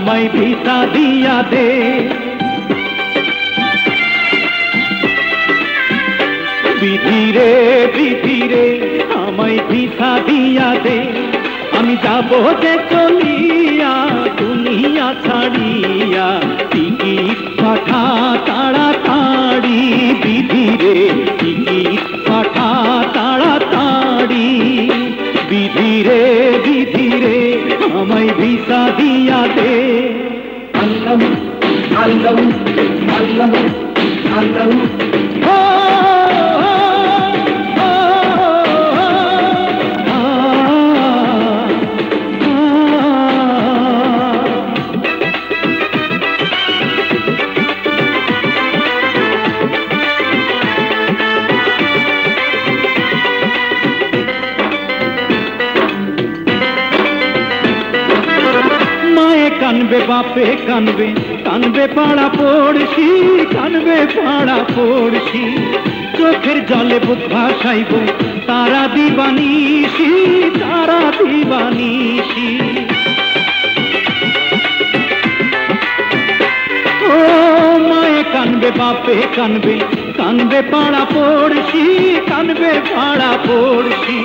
আমায় ভিসা দিয়া দে। বিধিরে বিধিরে আমায় ভিসা দিয়া দে। আমি যাব যে চলিয়া, দুনিয়া ছাড়িয়া, টিকিট পাঠা তাড়াতাড়ি। বিধিরে, টিকিট পাঠা তাড়াতাড়ি। বিধিরে বিধিরে আমায় ভিসা দিয়া দে। அல்லவும் அல்லவும் அல்லவும் அல்லவும் কানবে বাপে, কানবে কানবে পাড়া পড়ছি কানবে পাড়া পড়ছি চোখের জলে বুক ভাসাইব, তারা দিবানিসি তারা দিবানিসি ও মায়ে, কানবে বাপে, কানবে কানবে পাড়া পড়ছি কানবে পাড়া পড়ছি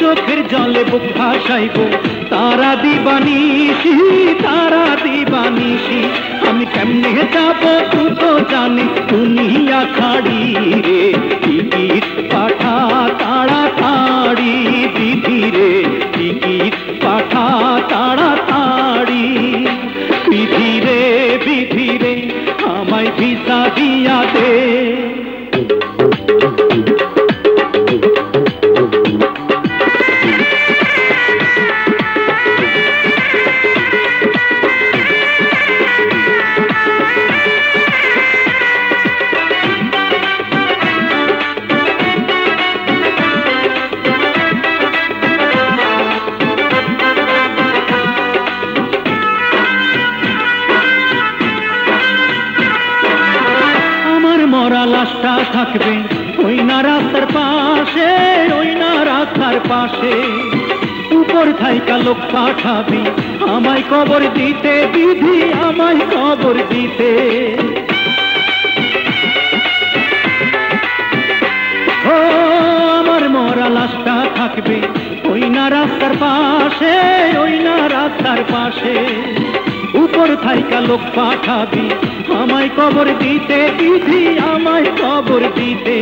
চোখের জলে বুক ভাসাইব তারা দিবানিসি তারা দিবানিসি আমি কেমনে যাব তুই তো জানি দুনিয়া ছাড়ি রে টিকিট পাঠা তাড়াতাড়ি দিদি রে টিকিট পাঠা তাড়াতাড়ি বিধি রে বিধি রে আমায় ভিসা দিয়া দে থাকবে। ওই না রাস্তার পাশে, ওই না রাস্তার পাশে। উপর থাইকা লোক পাঠাবি, আমায় কবর দিতে বিধি আমায় কবর দিতে। ও, আমার মরা লাশটা থাকবে, ওই না রাস্তার পাশে, ওই না রাস্তার পাশে। উপর থাইকা লোক পাঠাবি। আমায় কবর দিতে দিদি আমায় কবর দিতে।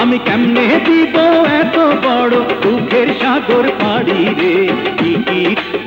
আমি কেমনে দিব এত বড় দুঃখের সাগর পাড়ি রে?